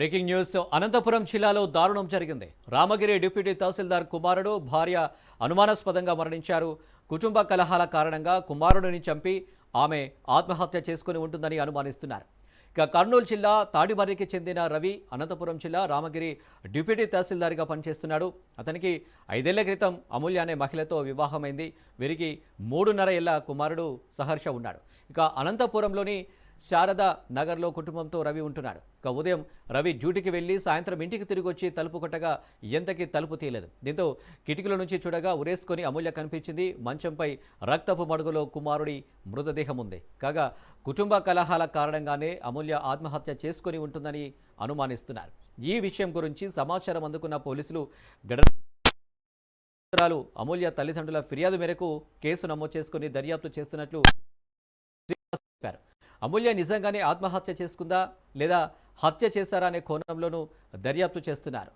Breaking news. Anantapuram జిల్లాలో దారుణం జరిగింది. రామగిరి డిప్యూటీ తహసీల్దార్ కుమారుడు భార్య అనుమానాస్పదంగా మరణించారు. కుటుంబ కలహాల కారణంగా కుమారుడిని చంపి ఆమె ఆత్మహత్య చేసుకుని ఉంటుందని అనుమానిస్తున్నారు. ఇక కర్నూలు జిల్లా తాడిమర్రికి చెందిన రవి అనంతపురం జిల్లా రామగిరి డిప్యూటీ తహసీల్దార్గా పనిచేస్తున్నాడు. అతనికి ఐదేళ్ళ క్రితం అమూల్య అనే మహిళతో వివాహమైంది. వీరికి మూడున్నర ఏళ్ళ కుమారుడు సహర్ష ఉన్నాడు. ఇక అనంతపురంలోని శారద నగర్లో కుటుంబంతో రవి ఉంటున్నాడు. ఇక ఉదయం రవి డ్యూటీకి వెళ్ళి సాయంత్రం ఇంటికి తిరిగి వచ్చి తలుపు కొట్టగా ఎంతకీ తలుపు తీయలేదు. దీంతో కిటికీల నుంచి చూడగా ఉరేసుకొని అమూల్య కనిపించింది. మంచంపై రక్తపు మడుగులో కుమారుడి మృతదేహం ఉంది కాగా కుటుంబ కలహాల కారణంగానే అమూల్య ఆత్మహత్య చేసుకొని ఉంటుందని అనుమానిస్తున్నారు. ఈ విషయం గురించి సమాచారం అందుకున్న పోలీసులు గడ రాలు అమూల్య తల్లిదండ్రుల ఫిర్యాదు మేరకు కేసు నమోదు చేసుకుని దర్యాప్తు చేస్తున్నట్లు చెప్పారు. అమూల్య నిజంగానే ఆత్మహత్య చేసుకుందా లేదా హత్య చేశారా అనే కోణంలోనూ దర్యాప్తు చేస్తున్నారు.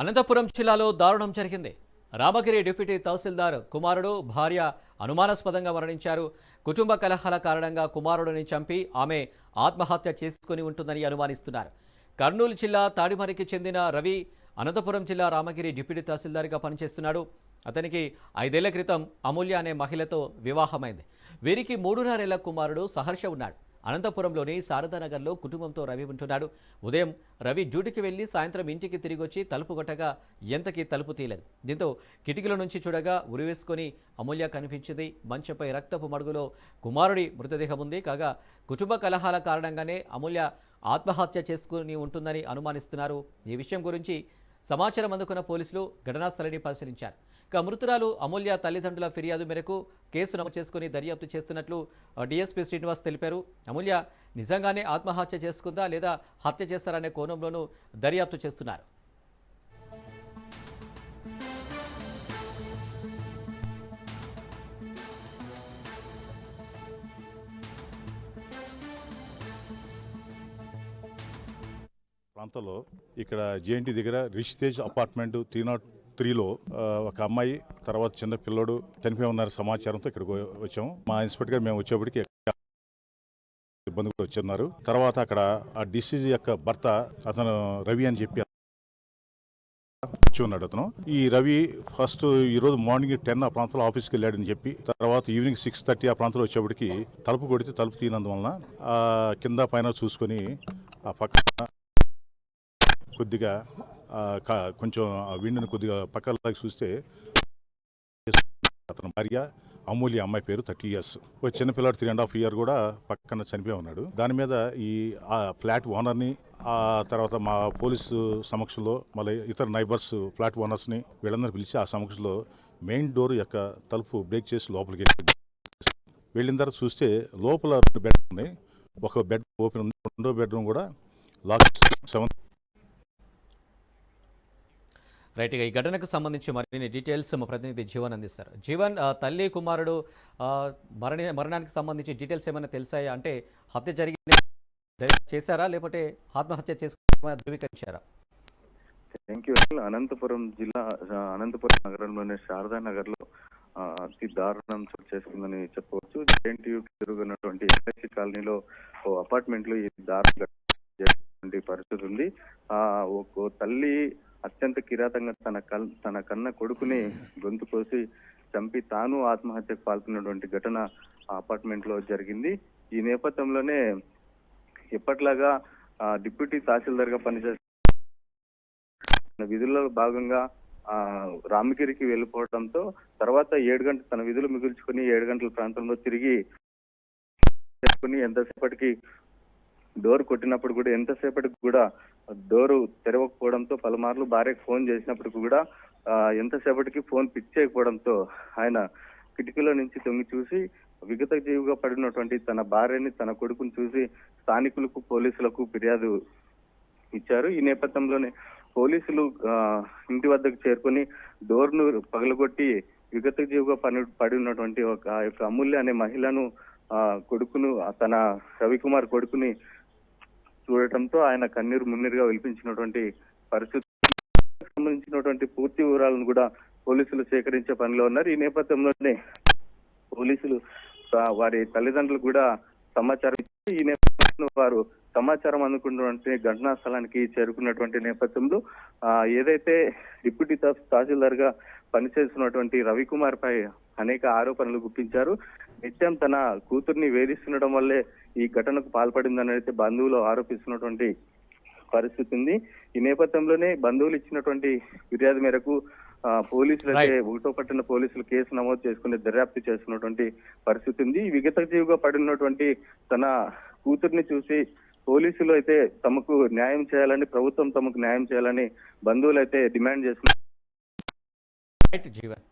అనంతపురం జిల్లాలో దారుణం జరిగింది. రామగిరి డిప్యూటీ తహసీల్దార్ కుమారుడు భార్య అనుమానాస్పదంగా మరణించారు. కుటుంబ కలహాల కారణంగా కుమారుడిని చంపి ఆమె ఆత్మహత్య చేసుకుని ఉంటుందని అనుమానిస్తున్నారు. కర్నూలు జిల్లా తాడిమరికి చెందిన రవి అనంతపురం జిల్లా రామగిరి డిప్యూటీ తహసీల్దార్గా పనిచేస్తున్నాడు. అతనికి ఐదేళ్ళ క్రితం అమూల్య అనే మహిళతో వివాహమైంది. వీరికి మూడున్నరేళ్ళ కుమారుడు సహర్ష ఉన్నాడు. అనంతపురంలోని శారదానగర్లో కుటుంబంతో రవి ఉంటున్నాడు. ఉదయం రవి డ్యూటీకి వెళ్ళి సాయంత్రం ఇంటికి తిరిగి వచ్చి తలుపు కొట్టగా ఎంతకీ తలుపు తీయలేదు. దీంతో కిటికీల నుంచి చూడగా ఉరివేసుకొని అమూల్య కనిపించింది. మంచంపై రక్తపు మడుగులో కుమారుడి మృతదేహం ఉంది. కాగా కుటుంబ కలహాల కారణంగానే అమూల్య ఆత్మహత్య చేసుకుని ఉంటుందని అనుమానిస్తున్నారు. ఈ విషయం గురించి సమాచారం అందుకున్న పోలీసులు ఘటనా స్థలిని పరిశీలించారు. ఇక మృతురాలు అమూల్య తల్లిదండ్రుల ఫిర్యాదు మేరకు కేసు నమోదు చేసుకుని దర్యాప్తు చేస్తున్నట్లు డీఎస్పీ శ్రీనివాస్ తెలిపారు. అమూల్య నిజంగానే ఆత్మహత్య చేసుకుందా లేదా హత్య చేస్తారనే కోణంలోనూ దర్యాప్తు చేస్తున్నారు. ప్రాంతంలో ఇక్కడ జేఎన్టీ దగ్గర రిషితేజ్ అపార్ట్మెంట్ త్రీ నాట్ త్రీలో ఒక అమ్మాయి తర్వాత చిన్న పిల్లోడు చనిపోయి ఉన్నారు సమాచారంతో ఇక్కడికి వచ్చాము. మా ఇన్స్పెక్టర్ గారు మేము వచ్చేప్పటికి ఇబ్బంది వచ్చిన్నారు తర్వాత అక్కడ ఆ డిసీజ్ యొక్క భర్త అతను రవి అని చెప్పి వచ్చి ఉన్నాడు అతను. ఈ రవి ఫస్ట్ ఈ రోజు మార్నింగ్ టెన్ ఆ ప్రాంతంలో ఆఫీస్కి వెళ్ళాడని చెప్పి తర్వాత ఈవినింగ్ సిక్స్ థర్టీ ఆ ప్రాంతంలో వచ్చేప్పటికి తలుపు కొడితే తలుపు తీయనందువలన కింద పైన చూసుకొని ఆ పక్కన కొద్దిగా కొంచెం విండును విండుని కొద్దిగా పక్కలాగి చూస్తే అతని భార్య అమూల్య అమ్మాయి పేరు థర్టీ ఇయర్స్. ఒక చిన్నపిల్లాడు త్రీ అండ్ హాఫ్ ఇయర్ కూడా పక్కన చనిపోయి ఉన్నాడు. దాని మీద ఈ ఆ ఫ్లాట్ ఓనర్ని ఆ తర్వాత మా పోలీసు సమక్షంలో మళ్ళీ ఇతర నైబర్స్ ఫ్లాట్ ఓనర్స్ని వీళ్ళందరూ పిలిచి ఆ సమక్షంలో మెయిన్ డోర్ యొక్క తలుపు బ్రేక్ చేసి లోపలికి వెళ్ళి వెళ్ళిన తర్వాత చూస్తే లోపల రెండు బెడ్ ఉన్నాయి. ఒక బెడ్ ఓపెన్ ఉంది రెండో బెడ్రూమ్ కూడా లాక్ సెవెన్ రైట్ ఈ ఘటనకు సంబంధించి మరిన్ని డీటెయిల్స్ మా ప్రతినిధి జీవన్ అందిస్తారు. జీవన్ తల్లి కుమారుడు ఆ, మరణి మరణానికి సంబంధించి డీటెయిల్స్ ఏమైనా తెలిసాయా? అంటే హత్య జరిగింది చేశారా? లేకపోతే ఆత్మహత్య చేసుకుని ధృవీకరించారా? థ్యాంక్ యూ అనంతపురం జిల్లా అనంతపురం నగరంలోని శారదా నగర్లో అతి దారుణం చోటు చేసుకుందని చెప్పవచ్చు. జేఎన్టీయూ తిరుగున్నటువంటి ఎల్ఐసి కాలనీలో ఓ అపార్ట్మెంట్లో ఈ దారుణ పరిస్థితి ఉంది. ఆ ఒక తల్లి అత్యంత కిరాతంగా తన కల్ తన కన్న కొడుకుని గొంతు కోసి చంపి తాను ఆత్మహత్యకు పాల్గొన్నటువంటి ఘటన ఆ అపార్ట్మెంట్లో జరిగింది. ఈ నేపథ్యంలోనే ఎప్పట్లాగా ఆ, డిప్యూటీ తహసీల్దార్గా పనిచేస్తున్న తన విధుల్లో భాగంగా ఆ రామగిరికి వెళ్ళిపోవడంతో తర్వాత ఏడు గంటల తన విధులు మిగుల్చుకుని ఏడు గంటల ప్రాంతంలో తిరిగి ఎంతసేపటికి డోర్ కొట్టినప్పుడు కూడా ఎంతసేపటికి కూడా డోరు తెరవకపోవడంతో పలుమార్లు భార్యకు ఫోన్ చేసినప్పటికి కూడా ఎంతసేపటికి ఫోన్ పిక్ చేయకపోవడంతో ఆయన కిటికీలో నుంచి తొంగి చూసి విగత జీవిగా పడినటువంటి తన భార్యని తన కొడుకుని చూసి స్థానికులకు పోలీసులకు ఫిర్యాదు ఇచ్చారు. ఈ నేపథ్యంలోనే పోలీసులు ఇంటి వద్దకు చేరుకొని డోర్ను పగలగొట్టి విగత జీవిగా పని పడి ఉన్నటువంటి ఒక యొక్క అమూల్య అనే మహిళను కొడుకును తన రవికుమార్ కొడుకుని చూడటంతో ఆయన కన్నీరు మున్నీరుగా విలిపించినటువంటి పరిస్థితి. సంబంధించినటువంటి పూర్తి వివరాలను కూడా పోలీసులు సేకరించే పనిలో ఉన్నారు. ఈ నేపథ్యంలోనే పోలీసులు వారి తల్లిదండ్రులు కూడా సమాచారం ఇచ్చి ఈ నేపథ్యంలో వారు సమాచారం అందుకున్నటువంటి ఘటనా స్థలానికి చేరుకున్నటువంటి నేపథ్యంలో ఏదైతే డిప్యూటీ తహసీల్దార్గా పనిచేస్తున్నటువంటి రవికుమార్ పై అనేక ఆరోపణలు గుప్పించారు. నిత్యం తన కూతుర్ని వేధిస్తుండడం వల్లే ఈ ఘటనకు పాల్పడిందని అయితే బంధువులు ఆరోపిస్తున్నటువంటి పరిస్థితి ఉంది. ఈ నేపథ్యంలోనే బంధువులు ఇచ్చినటువంటి ఫిర్యాదు మేరకు పోలీసులు అయితే ఒకటో పట్టిన పోలీసులు కేసు నమోదు చేసుకుని దర్యాప్తు చేస్తున్నటువంటి పరిస్థితి ఉంది. విగత జీవిగా పడినటువంటి తన కూతుర్ని చూసి పోలీసులు అయితే తమకు న్యాయం చేయాలని ప్రభుత్వం తమకు న్యాయం చేయాలని బంధువులు అయితే డిమాండ్ చేస్తున్నారు. జీవన్.